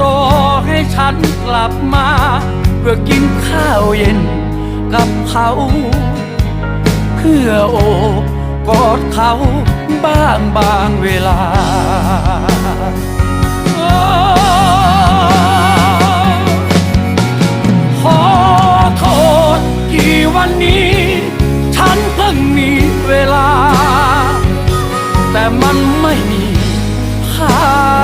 รอให้ฉันกลับมา เพื่อกินข้าวเย็นกับเขา เพื่อโอบกอดเขาบ้างบางเวลาขอโทษที่วันนี้ ฉันเพิ่งมีเวลา แต่มันไม่มีค่า